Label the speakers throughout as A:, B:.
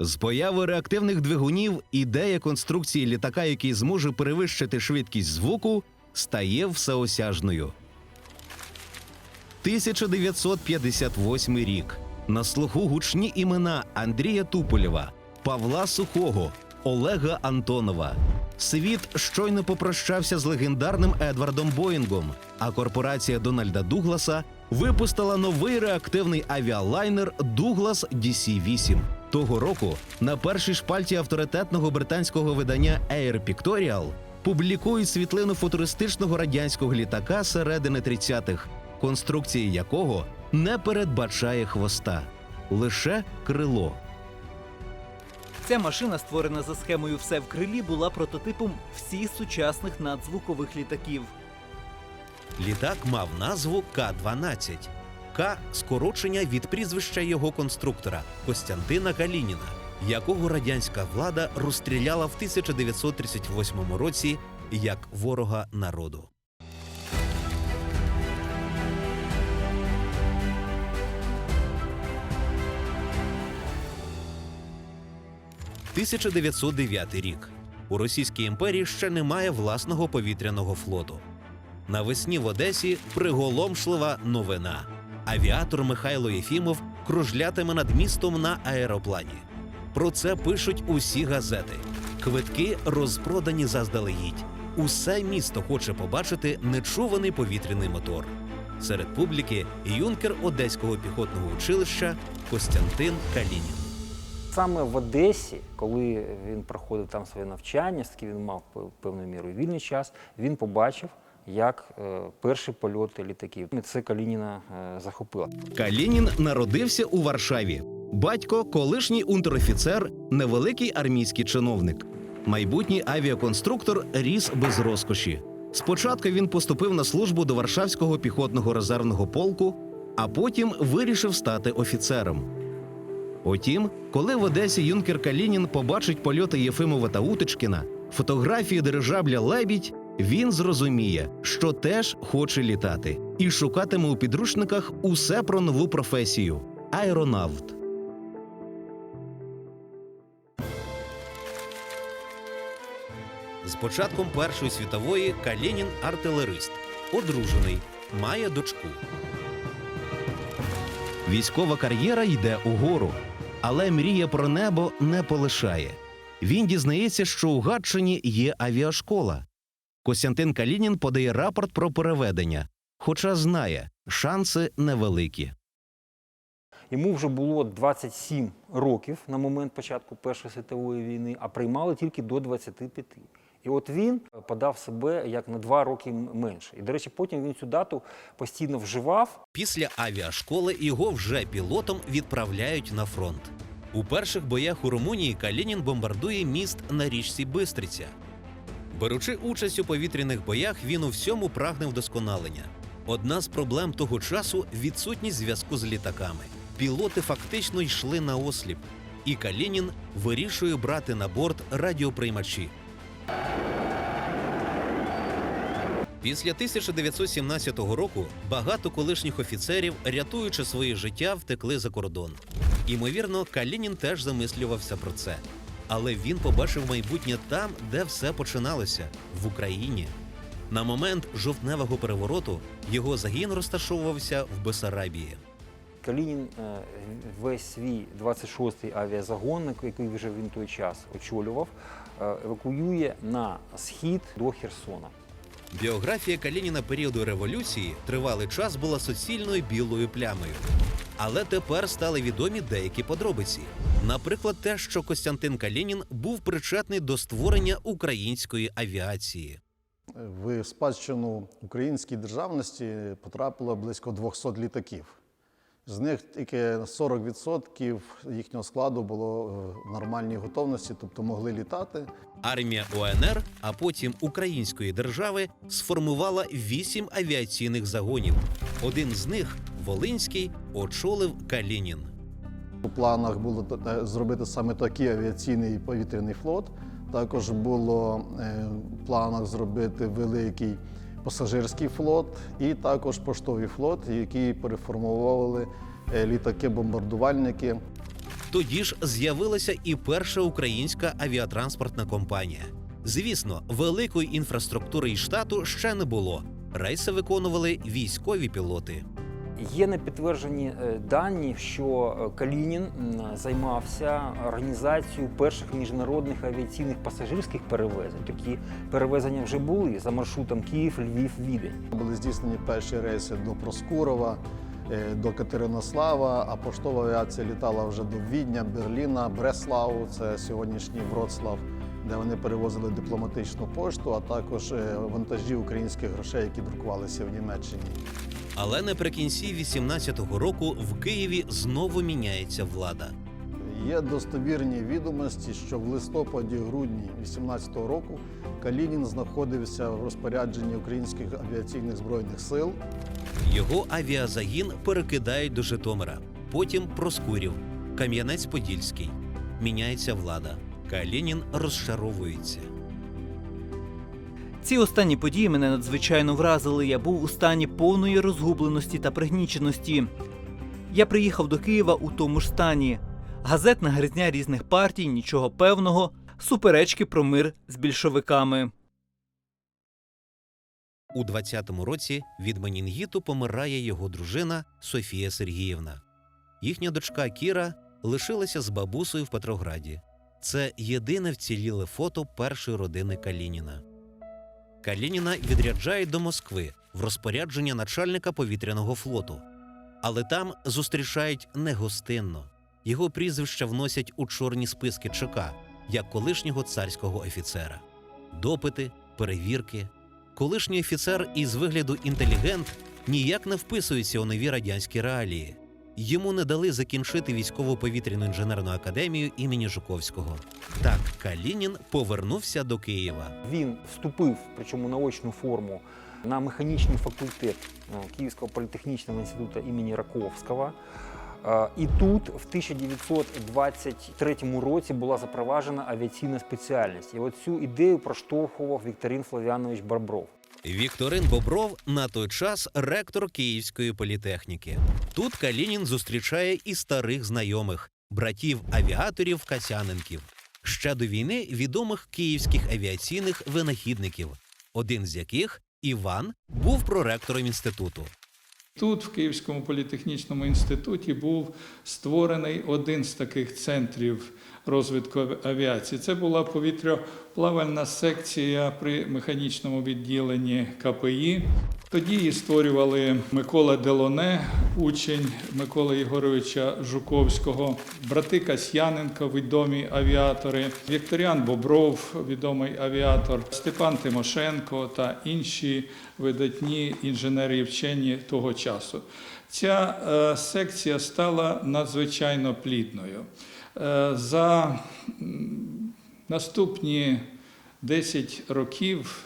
A: З появи реактивних двигунів ідея конструкції літака, який зможе перевищити швидкість звуку, стає всеосяжною. 1958 рік. На слуху гучні імена Андрія Туполєва, Павла Сухого, Олега Антонова. Світ щойно попрощався з легендарним Едвардом Боїнгом, а корпорація Дональда Дугласа випустила новий реактивний авіалайнер Дуглас DC-8. Того року на першій шпальті авторитетного британського видання Air Pictorial публікують світлину футуристичного радянського літака середини 30-х, конструкції якого не передбачає хвоста, лише крило.
B: Ця машина, створена за схемою все в крилі, була прототипом всіх сучасних надзвукових літаків.
A: Літак мав назву К-12. К скорочення від прізвища його конструктора Костянтина Калініна, якого радянська влада розстріляла в 1938 році як ворога народу. «1909 рік. У Російській імперії ще немає власного повітряного флоту. Навесні в Одесі приголомшлива новина. Авіатор Михайло Єфімов кружлятиме над містом на аероплані. Про це пишуть усі газети. Квитки розпродані заздалегідь. Усе місто хоче побачити нечуваний повітряний мотор. Серед публіки юнкер Одеського піхотного училища Костянтин Калінін.
C: Саме в Одесі, коли він проходив там своє навчання, оскільки він мав певною мірою вільний час, він побачив, як е, перші польоти літаків. Це Калініна е, захопило.
A: Калінін народився у Варшаві. Батько колишній унтерофіцер, невеликий армійський чиновник. Майбутній авіаконструктор ріс без розкоші. Спочатку він поступив на службу до Варшавського піхотного резервного полку, а потім вирішив стати офіцером. Утім, коли в Одесі юнкер Калінін побачить польоти Єфимова та Утичкіна, фотографії дирижабля Лебідь, він зрозуміє, що теж хоче літати, і шукатиме у підручниках усе про нову професію аеронавт. З початком Першої світової Калінін артилерист, одружений, має дочку. Військова кар'єра йде угору, але мрія про небо не полишає. Він дізнається, що у Гатчині є авіашкола. Костянтин Калінін подає рапорт про переведення, хоча знає, шанси невеликі.
C: Йому вже було 27 років на момент початку Першої світової війни, а приймали тільки до 25. І от він подав себе як на два роки менше. І, до речі, потім він цю дату постійно вживав.
A: Після авіашколи його вже пілотом відправляють на фронт. У перших боях у Румунії Калінін бомбардує міст на річці Бистриця. Беручи участь у повітряних боях, він у всьому прагне вдосконалення. Одна з проблем того часу відсутність зв'язку з літаками. Пілоти фактично йшли на осліп, і Калінін вирішує брати на борт радіоприймачі. Після 1917 року багато колишніх офіцерів, рятуючи своє життя, втекли за кордон. Імовірно, Калінін теж замислювався про це. Але він побачив майбутнє там, де все починалося в Україні. На момент жовтневого перевороту його загін розташовувався в Бесарабії.
C: Калінін е, весь свій 26-й авіазагон, який вже він той час очолював, е, евакуює на схід до Херсона.
A: Біографія Калініна періоду революції тривалий час була суцільною білою плямою. Але тепер стали відомі деякі подробиці. Наприклад, те, що Костянтин Калінін був причетний до створення української авіації.
D: В спадщину українській державності потрапило близько 200 літаків. З них тільки 40% їхнього складу було в нормальній готовності, тобто могли літати.
A: Армія УНР, а потім Української держави, сформувала вісім авіаційних загонів. Один з них, Волинський, очолив Калінін.
D: У планах було е, зробити саме такий авіаційний повітряний флот. Також було е, в планах зробити великий пасажирський флот і також поштовий флот, які переформували е, літаки-бомбардувальники.
A: Тоді ж з'явилася і перша українська авіатранспортна компанія. Звісно, великої інфраструктури і штату ще не було. Рейси виконували військові пілоти.
C: Є на підтверджені е, дані, що е, Калінін займався організацією перших міжнародних авіаційних пасажирських перевезень. Такі перевезення вже були за маршрутом Київ, Львів, Відень.
D: Були здійснені перші рейси до Проскурова, до Катеринослава, а поштова авіація літала вже до Відня, Берліна, Бреславу, це сьогоднішній Вроцлав, де вони перевозили дипломатичну пошту, а також е, вантажі українських грошей, які друкувалися в Німеччині.
A: Але наприкінці 18-го року в Києві знову міняється влада.
D: Є достовірні відомості, що в листопаді-грудні 18-го року Калінін знаходився в розпорядженні українських авіаційних збройних сил.
A: Його авіазагін перекидають до Житомира, потім Проскурів, Кам'янець-Подільський. Міняється влада. Калінін розчаровується.
B: Ці останні події мене надзвичайно вразили. Я був у стані повної розгубленості та пригніченості. Я приїхав до Києва у тому ж стані. Газетна гризня різних партій, нічого певного, суперечки про мир з більшовиками.
A: У 20-му році від менінгіту помирає його дружина Софія Сергіївна. Їхня дочка Кіра лишилася з бабусею в Петрограді. Це єдине вціліле фото першої родини Калініна. Калініна відряджають до Москви в розпорядження начальника повітряного флоту. Але там зустрічають негостинно. Його прізвища вносять у чорні списки ЧК як колишнього царського офіцера. Допити, перевірки, колишній офіцер із вигляду інтелігент ніяк не вписується у нові радянські реалії. Йому не дали закінчити військово-повітряну інженерну академію імені Жуковського. Так Калінін повернувся до Києва.
C: Він вступив, причому на очну форму, на механічний факультет е, Київського політехнічного інституту імені Раковського. І тут в 1923 році була запроваджена авіаційна спеціальність. І от цю ідею проштовхував Вікторин Флавіанович Барбров.
A: Вікторин Бобров на той час ректор Київської політехніки. Тут Калінін зустрічає і старих знайомих, братів авіаторів Касяненків. Ще до війни відомих київських авіаційних винахідників, один з яких Іван був проректором інституту.
E: Тут, в Київському політехнічному інституті, був створений один з таких центрів розвитку авіації. Це була повітряплавальна секція при механічному відділенні КПІ. Тоді її створювали Микола Делоне, учень Миколи Єгоровича Жуковського, брати Касьяненко, відомі авіатори, Вікторіан Бобров, відомий авіатор, Степан Тимошенко та інші видатні інженери і вчені того часу. Ця е, секція стала надзвичайно плідною. Е, за наступні 10 років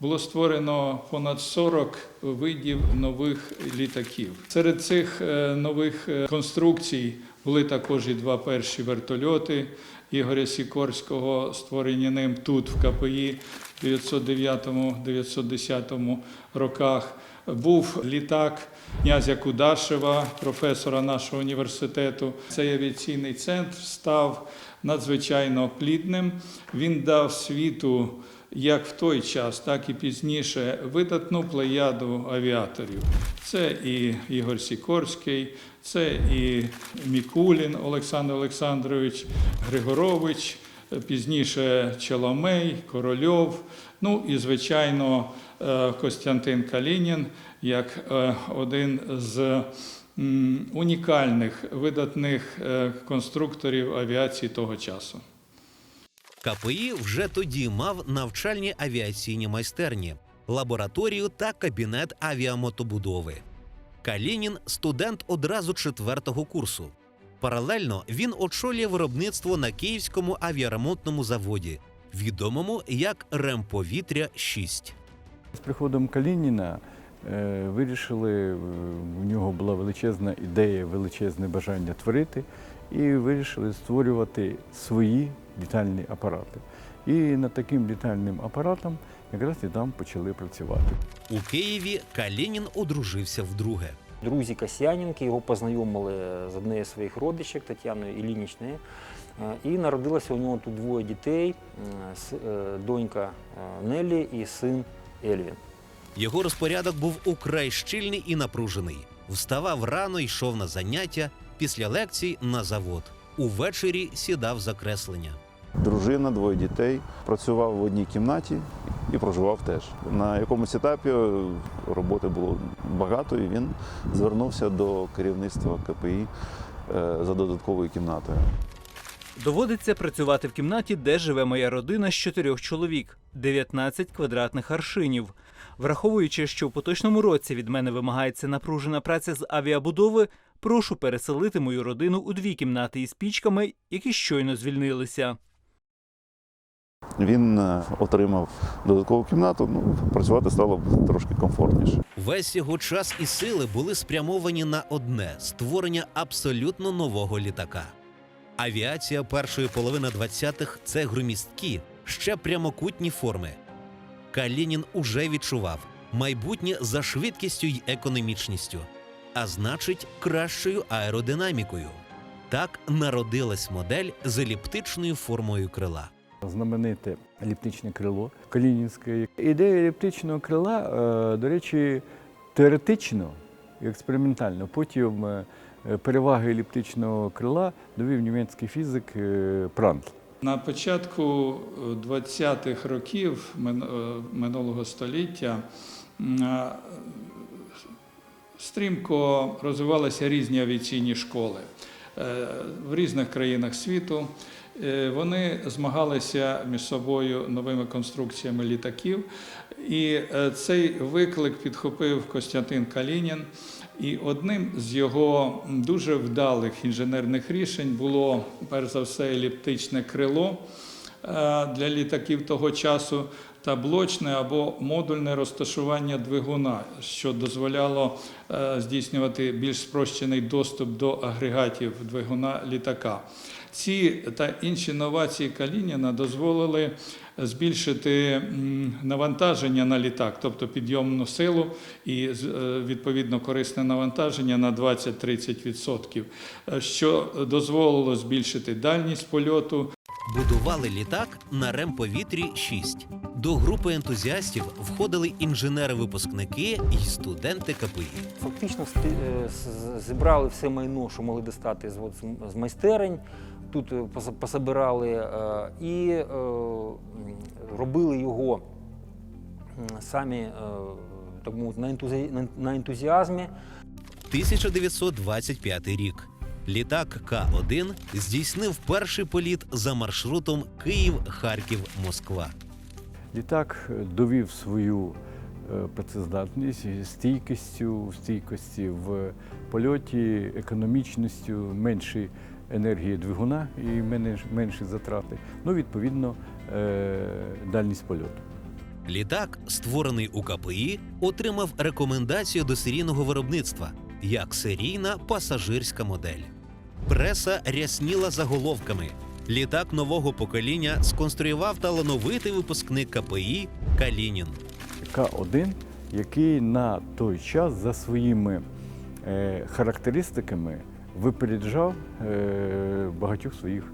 E: було створено понад 40 видів нових літаків. Серед цих е, нових е, конструкцій були також і два перші вертольоти Ігоря Сікорського, створені ним тут, в КПІ в 909-910 роках. Був літак князя Кудашева, професора нашого університету. Цей авіаційний центр став надзвичайно плідним. Він дав світу як в той час, так і пізніше видатну плеяду авіаторів. Це і Ігор Сікорський, це і Мікулін Олександр Олександрович, Григорович, пізніше Челомей, Корольов. Ну і, звичайно, Костянтин Калінін як е, один з унікальних видатних е, конструкторів авіації того часу.
A: КПІ вже тоді мав навчальні авіаційні майстерні, лабораторію та кабінет авіамотобудови. Калінін студент одразу четвертого курсу. Паралельно він очолює виробництво на Київському авіаремонтному заводі, відомому як Ремповітря 6
F: З приходом Калініна е, вирішили, е, в нього була величезна ідея, величезне бажання творити, і вирішили створювати свої літальні апарати. І над таким літальним апаратом якраз і там почали працювати.
A: У Києві Калінін одружився вдруге.
C: Друзі Касьяненки його познайомили з однією з своїх родичок Тетяною Ілінічною. Е, І народилося у нього тут двоє дітей: е, е, донька е, Неллі і син Ельвін.
A: Його розпорядок був украй щільний і напружений. Вставав рано, йшов на заняття, після лекцій на завод. Увечері сідав за креслення.
G: Дружина, двоє дітей. Працював в одній кімнаті і проживав теж. На якомусь етапі е, роботи було багато, і він звернувся до керівництва КПІ е, за додатковою кімнатою.
B: Доводиться працювати в кімнаті, де живе моя родина з чотирьох чоловік 19 квадратних аршинів. Враховуючи, що в поточному році від мене вимагається напружена праця з авіабудови, прошу переселити мою родину у дві кімнати із пічками, які щойно звільнилися.
G: Він е, отримав додаткову кімнату. Ну, працювати стало трошки комфортніше.
A: Весь його час і сили були спрямовані на одне створення абсолютно нового літака. Авіація першої половини 20-х – це громісткі, ще прямокутні форми. Калінін уже відчував майбутнє за швидкістю й економічністю, а значить, кращою аеродинамікою. Так народилась модель з еліптичною формою крила.
F: знамените еліптичне крило Калінінське. Ідея еліптичного крила, е, до речі, теоретично і експериментально. Потім е, переваги еліптичного крила довів німецький фізик Прандл.
E: На початку е, 20-х років мин- е, минулого століття е, стрімко розвивалися різні авіаційні школи Е, в різних країнах світу. Е, Вони змагалися між собою новими конструкціями літаків. І е, цей виклик підхопив Костянтин Калінін. І одним з його дуже вдалих інженерних рішень було перш за все еліптичне крило е, для літаків того часу та блочне або модульне розташування двигуна, що дозволяло е, здійснювати більш спрощений доступ до агрегатів двигуна літака. Ці та інші новації Калініна дозволили збільшити навантаження на літак, тобто підйомну силу і е, відповідно корисне навантаження на 20-30%, е, що дозволило збільшити дальність польоту,
A: Будували літак на ремповітрі 6 До групи ентузіастів входили інженери-випускники і студенти КПІ.
C: Фактично е, зібрали все майно, що могли достати з, з- майстерень. Тут е, пособирали е, і робили його самі, так мовити, на ентузіазмі.
A: 1925 рік. Літак К-1 здійснив перший політ за маршрутом Київ-Харків-Москва.
F: Літак довів свою е, працездатність стійкістю, стійкості в польоті, економічністю, менші енергії двигуна і менші затрати. Ну, відповідно, е, дальність польоту.
A: Літак, створений у КПІ, отримав рекомендацію до серійного виробництва як серійна пасажирська модель. Преса рясніла заголовками. Літак нового покоління сконструював талановитий випускник КПІ Калінін.
F: К1, який на той час за своїми е, характеристиками випереджав е, багатьох своїх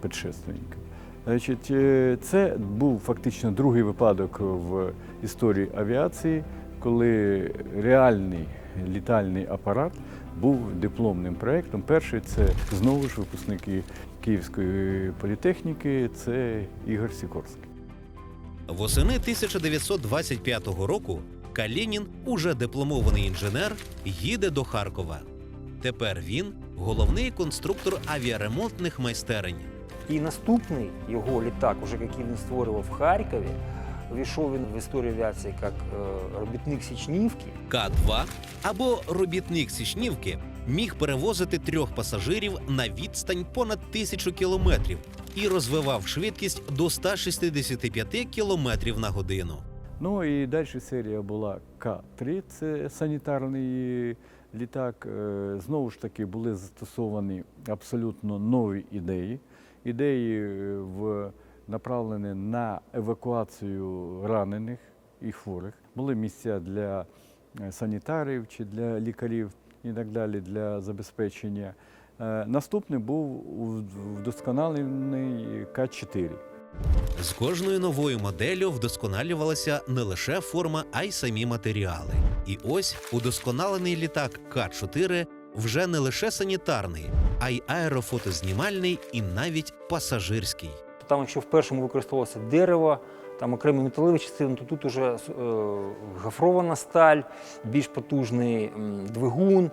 F: предшественників. Значить, е, це був фактично другий випадок в історії авіації, коли реальний літальний апарат був дипломним проєктом. Перший це знову ж випускники Київської політехніки, це Ігор Сікорський.
A: Восени 1925 року Калінін, уже дипломований інженер, їде до Харкова. Тепер він головний конструктор авіаремонтних майстерень.
C: І наступний його літак, уже який він створював в Харкові, війшов він в історію авіації як е, робітник Січнівки.
A: К-2 або робітник Січнівки міг перевозити трьох пасажирів на відстань понад тисячу кілометрів і розвивав швидкість до 165 кілометрів на годину.
F: Ну і далі серія була К-3, це санітарний літак. Е, Знову ж таки були застосовані абсолютно нові ідеї. Ідеї е, в, направлені на евакуацію ранених і хворих. Були місця для е, санітарів чи для лікарів. і так далі для забезпечення. Е, Наступний був вдосконалений К-4.
A: З кожною новою моделлю вдосконалювалася не лише форма, а й самі матеріали. І ось удосконалений літак К-4 вже не лише санітарний, а й аерофотознімальний і навіть пасажирський.
C: Там, якщо в першому використовувалося дерево, там окремі металеві частини, то тут уже е, гофрована сталь, більш потужний двигун,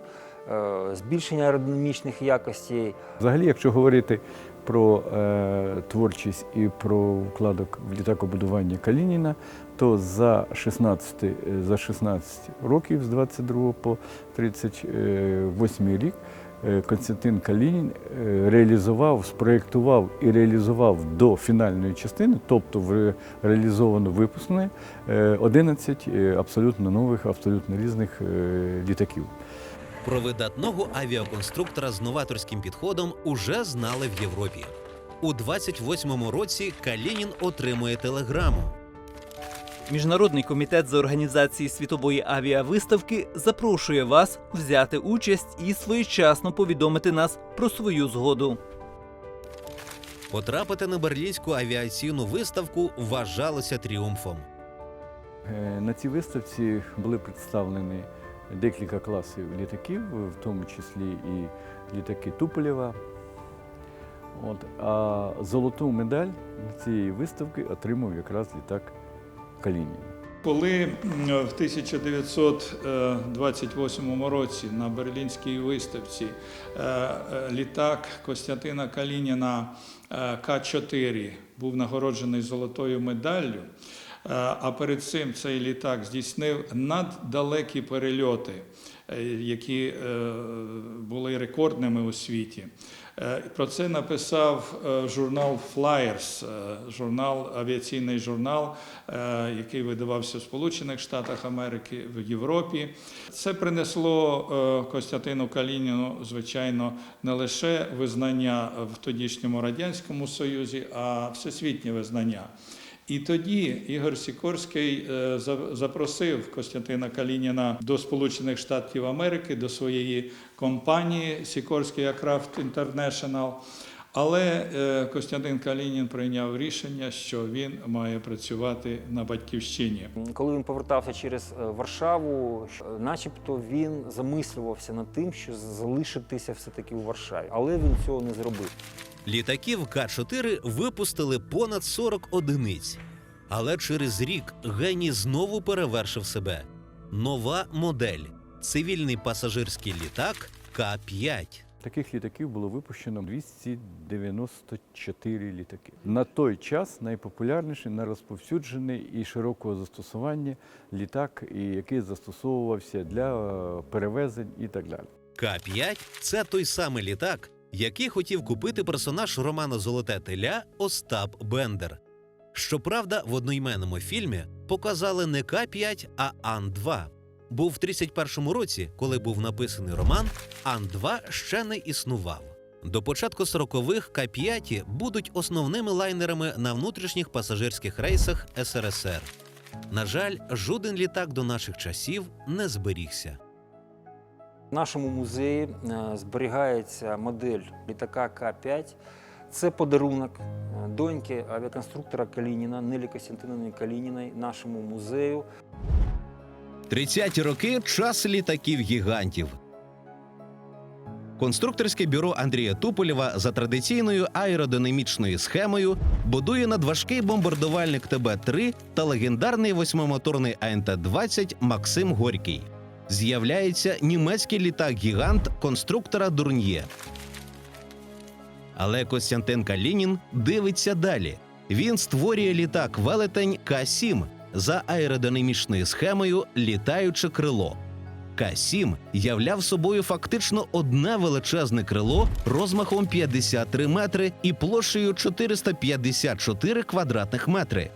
C: е, збільшення аеродинамічних якостей.
F: Взагалі, якщо говорити про е, творчість і про вкладок в літакобудування Калініна, то за 16, е, за 16 років з 22 по 38 рік Константин Калінін е, реалізував, спроєктував і реалізував до фінальної частини, тобто реалізовано випускне, е, 11 е, абсолютно нових, абсолютно різних е, літаків.
A: Про видатного авіаконструктора з новаторським підходом уже знали в Європі. У 28-му році Калінін отримує телеграму.
B: Міжнародний комітет з організації світової авіавиставки запрошує вас взяти участь і своєчасно повідомити нас про свою згоду.
A: Потрапити на берлінську авіаційну виставку вважалося тріумфом.
F: Е, На цій виставці були представлені декілька класів літаків, в тому числі і літаки Туполєва. От, а золоту медаль цієї виставки отримав якраз літак Калінін.
E: Коли в 1928 році на Берлінській виставці е, е, літак Костянтина Калініна е, К-4 був нагороджений золотою медаллю, е, а перед цим цей літак здійснив наддалекі перельоти, е, які е, були рекордними у світі. Е, Про це написав е, журнал Flyers, е, журнал, авіаційний журнал, який видавався в Сполучених Штатах Америки, в Європі. Це принесло Костянтину Калініну, звичайно, не лише визнання в тодішньому Радянському Союзі, а всесвітнє визнання. І тоді Ігор Сікорський е, запросив Костянтина Калініна до Сполучених Штатів Америки, до своєї компанії Сікорський Aircraft International. Але е, Костянтин Калінін прийняв рішення, що він має працювати на батьківщині.
C: Коли він повертався через е, Варшаву, начебто він замислювався над тим, що залишитися все-таки у Варшаві, але він цього не зробив.
A: Літаків К-4 випустили понад 40 одиниць. Але через рік геній знову перевершив себе. Нова модель цивільний пасажирський літак К-5.
F: Таких літаків було випущено 294 літаки. На той час найпопулярніший, найрозповсюджений і широкого застосування літак, який застосовувався для е, перевезень і так далі.
A: К-5 це той самий літак, який хотів купити персонаж роману Золоте теля Остап Бендер. Щоправда, в одноіменному фільмі показали не К-5, а Ан-2. Бо в 31-му році, коли був написаний роман, Ан-2 ще не існував. До початку 40-х К-5 будуть основними лайнерами на внутрішніх пасажирських рейсах СРСР. На жаль, жоден літак до наших часів не зберігся.
C: В нашому музеї е, зберігається модель літака К-5. Це подарунок е, доньки авіаконструктора Калініна, Нелі Костянтиновни Калініної, нашому музею.
A: 30-ті роки час літаків гігантів. Конструкторське бюро Андрія Туполєва за традиційною аеродинамічною схемою будує надважкий бомбардувальник ТБ-3 та легендарний восьмимоторний АНТ-20 Максим Горький. З'являється німецький літак-гігант конструктора Дурньє. Але Костянтин Калінін дивиться далі. Він створює літак велетень К-7 за аеродинамічною схемою літаюче крило. К-7 являв собою фактично одне величезне крило розмахом 53 метри і площею 454 квадратних метри.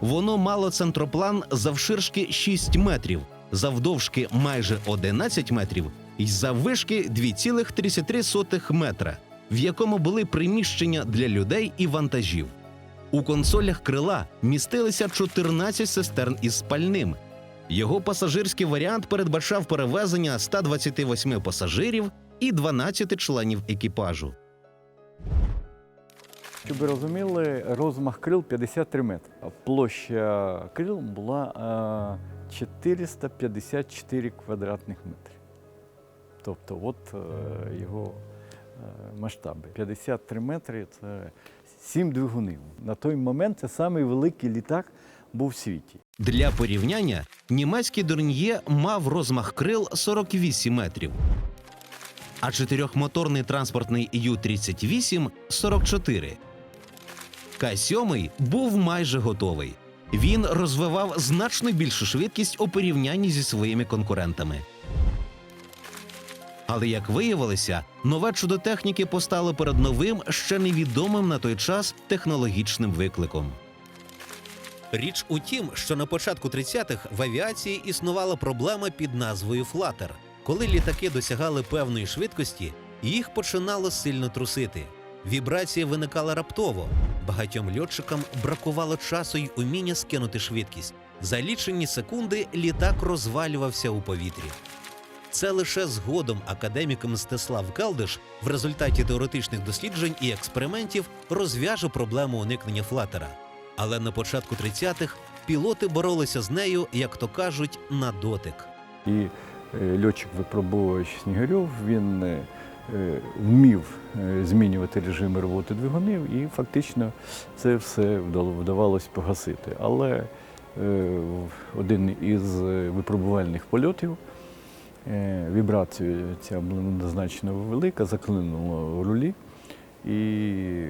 A: Воно мало центроплан завширшки 6 метрів, завдовжки майже 11 метрів і заввишки 2,33 метра, в якому були приміщення для людей і вантажів. У консолях крила містилися 14 цистерн із спальним. Його пасажирський варіант передбачав перевезення 128 пасажирів і 12 членів екіпажу.
F: Щоб ви розуміли, розмах крил 53 метри. Площа крил була е, 454 квадратних метри. Тобто, от е, його е, масштаби. 53 метри це 7 двигунів. На той момент це самий великий літак був в світі.
A: Для порівняння німецький Дорньє мав розмах крил 48 метрів, а чотирьохмоторний транспортний Ю-38 – 44. К-7 був майже готовий. Він розвивав значно більшу швидкість у порівнянні зі своїми конкурентами. Але як виявилося, нове чудо техніки постало перед новим, ще невідомим на той час технологічним викликом. Річ у тім, що на початку 30-х в авіації існувала проблема під назвою флатер. Коли літаки досягали певної швидкості, їх починало сильно трусити. Вібрація виникала раптово. Багатьом льотчикам бракувало часу й уміння скинути швидкість. За лічені секунди літак розвалювався у повітрі. Це лише згодом академік Мстислав Келдиш в результаті теоретичних досліджень і експериментів розв'яже проблему уникнення флатера. Але на початку 30-х пілоти боролися з нею, як то кажуть, на дотик.
F: І е, льотчик випробовувач Снігирьов, він е, вмів е, змінювати режими роботи двигунів, і фактично це все вдавалось погасити. Але е, один із е, випробувальних польотів е, вібрація ця була значно велика, заклинула рулі, і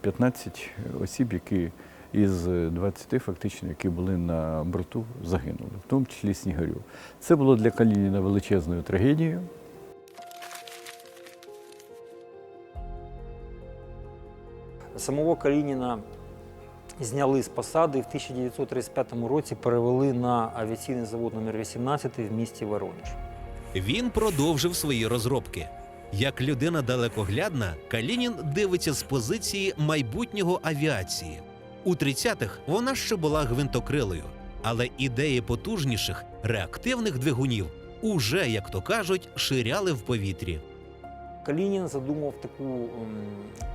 F: 15 осіб, які із 20 фактично, які були на борту, загинули, в тому числі Снігарів. Це було для Калініна величезною трагедією.
C: Самого Калініна зняли з посади і в 1935 році перевели на авіаційний завод номер 18 в місті Воронеж.
A: Він продовжив свої розробки. Як людина далекоглядна, Калінін дивиться з позиції майбутнього авіації. У 30-х вона ще була гвинтокрилою, але ідеї потужніших реактивних двигунів уже, як то кажуть, ширяли в повітрі.
C: Калінін задумав таку м,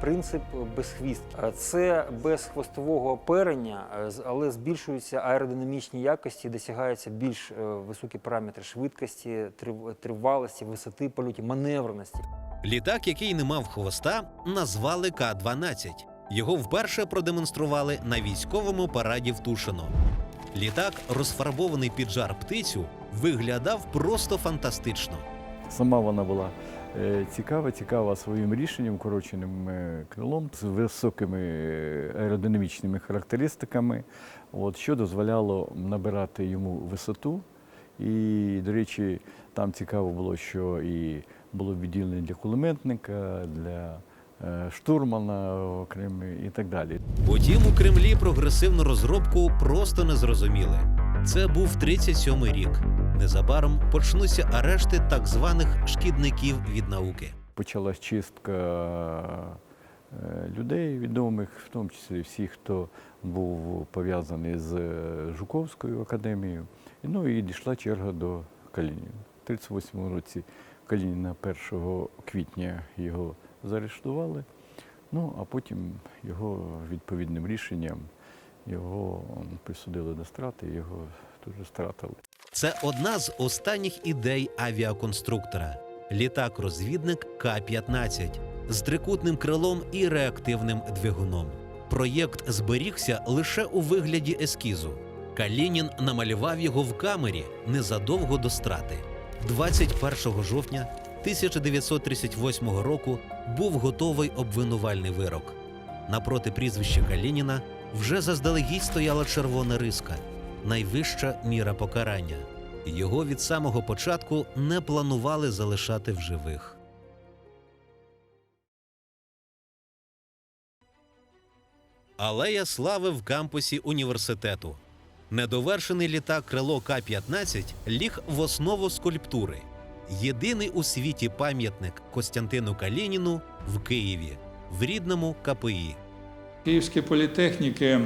C: принцип безхвістки. Це без хвостового оперення, е, але збільшуються аеродинамічні якості, досягаються більш е, високі параметри швидкості, трив- тривалості, висоти польотів, маневреності.
A: Літак, який не мав хвоста, назвали К-12. Його вперше продемонстрували на військовому параді в Тушино. Літак, розфарбований під жар птицю, виглядав просто фантастично.
F: Сама вона була е, цікава, цікава своїм рішенням, короченим е, крилом, з високими е, аеродинамічними характеристиками, от, що дозволяло набирати йому висоту. І, до речі, там цікаво було, що і було відділення для кулеметника, для е, штурмана окремо і так далі.
A: Утім, у Кремлі прогресивну розробку просто не зрозуміли. Це був 37-й рік. Незабаром почнуться арешти так званих шкідників від науки.
F: почалась чистка е, людей відомих, в тому числі всіх, хто був пов'язаний з е, Жуковською академією. Ну і дійшла черга до Калініна. У 38 році Калініна 1 квітня його заарештували, ну а потім його відповідним рішенням його присудили до страти, його дуже стратили.
A: Це одна з останніх ідей авіаконструктора літак-розвідник К-15 з трикутним крилом і реактивним двигуном. Проєкт зберігся лише у вигляді ескізу. Калінін намалював його в камері незадовго до страти. 21 жовтня 1938 року був готовий обвинувальний вирок. Напроти прізвища Калініна вже заздалегідь стояла червона риска найвища міра покарання. Його від самого початку не планували залишати в живих. Алея слави в кампусі університету. Недовершений літак крило К-15 ліг в основу скульптури. Єдиний у світі пам'ятник Костянтину Калініну в Києві, в рідному КПІ.
E: Київські політехніки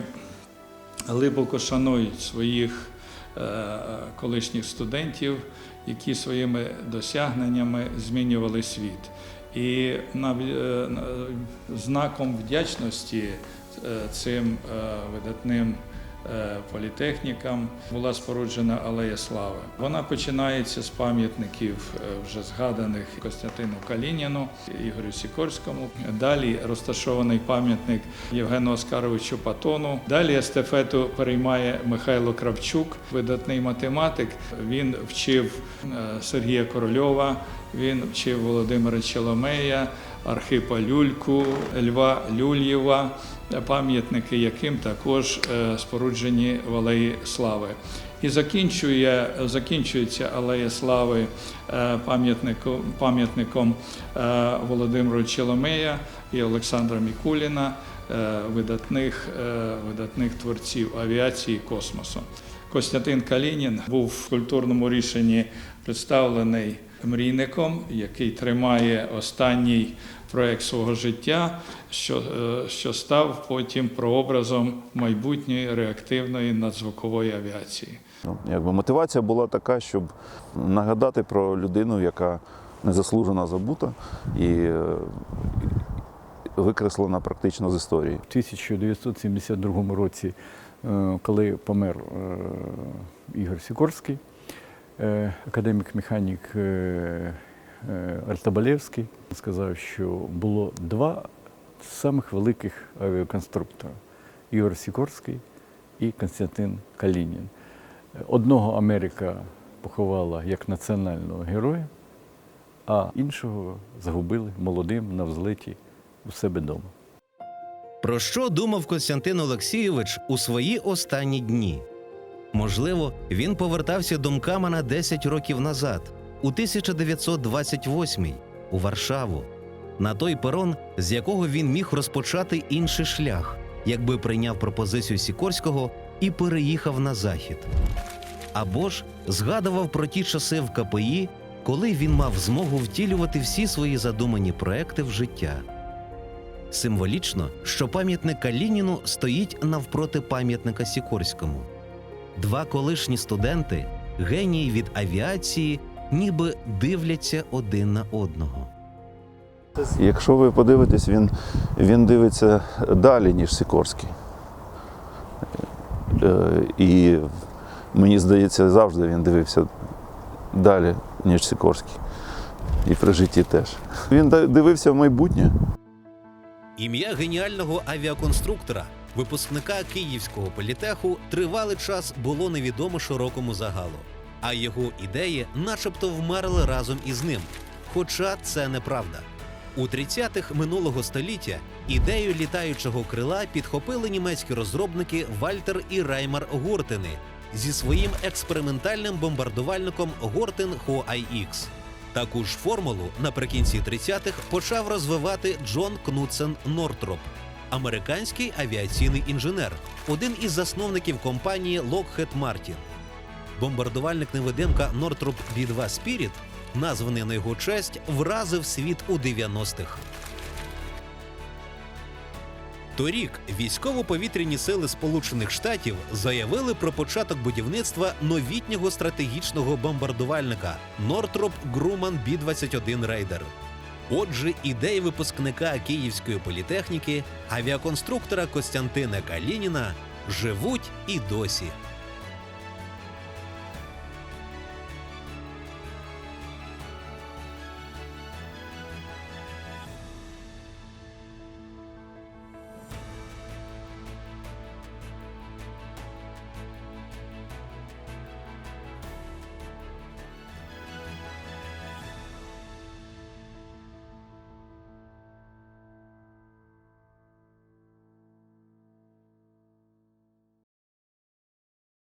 E: глибоко шанують своїх е, колишніх студентів, які своїми досягненнями змінювали світ. І е, знаком вдячності е, цим видатним політехнікам була споруджена Алея Слави. Вона починається з пам'ятників е, вже згаданих Костянтину Калініну, Ігорю Сікорському. Далі розташований пам'ятник Євгену Оскаровичу Патону. Далі естафету переймає Михайло Кравчук, видатний математик. Він вчив е, Сергія Корольова, він вчив Володимира Челомея, Архипа Люльку, Льва Люльєва, пам'ятники яким також е, споруджені в Алеї Слави. І закінчує, закінчується Алея Слави е, пам'ятником, пам'ятником е, Володимиру Челомея і Олександра Мікуліна, видатних, видатних творців авіації космосу. Костянтин Калінін був в культурному рішенні представлений мрійником, який тримає останній проект свого життя, що, е, що став потім прообразом майбутньої реактивної надзвукової авіації.
G: Ну, Якби мотивація була така, щоб нагадати про людину, яка незаслужено забута і е, викреслена практично з історії.
F: В 1972 році, е, коли помер Ігор Сікорський, академік-механік е, е, сказав, що було два самих великих авіаконструктора Ігор Сікорський і Константин Калінін. Одного Америка поховала як національного героя, а іншого загубили молодим на взлеті у себе вдома.
A: Про що думав Костянтин Олексійович у свої останні дні? Можливо, він повертався думками на 10 років назад, у 1928 у Варшаву, на той перон, з якого він міг розпочати інший шлях, якби прийняв пропозицію Сікорського і переїхав на захід. Або ж згадував про ті часи в КПІ, коли він мав змогу втілювати всі свої задумані проекти в життя. Символічно, що пам'ятник Калініну стоїть навпроти пам'ятника Сікорському. Два колишні студенти, генії від авіації, ніби дивляться один на одного.
G: Якщо ви подивитесь, він, він дивиться далі, ніж Сікорський. Е, І мені здається, завжди він дивився далі, ніж Сікорський. І при житті теж. Він дивився в майбутнє.
A: Ім'я геніального авіаконструктора, випускника Київського політеху, тривалий час було невідомо широкому загалу, а його ідеї, начебто, вмерли разом із ним. Хоча це неправда. У 30-х минулого століття ідею літаючого крила підхопили німецькі розробники Вальтер і Раймар Гортени зі своїм експериментальним бомбардувальником Гортен Хо-IX. Таку ж формулу наприкінці 30-х почав розвивати Джон Кнутсен Нортроп, американський авіаційний інженер, один із засновників компанії Lockheed Martin. Бомбардувальник невидимка Northrop B-2 Spirit, названий на його честь, вразив світ у 90-х. Торік військово-повітряні сили Сполучених Штатів заявили про початок будівництва новітнього стратегічного бомбардувальника Northrop Grumman B-21 Raider. Отже, ідеї випускника Київської політехніки, авіаконструктора Костянтина Калініна живуть і досі.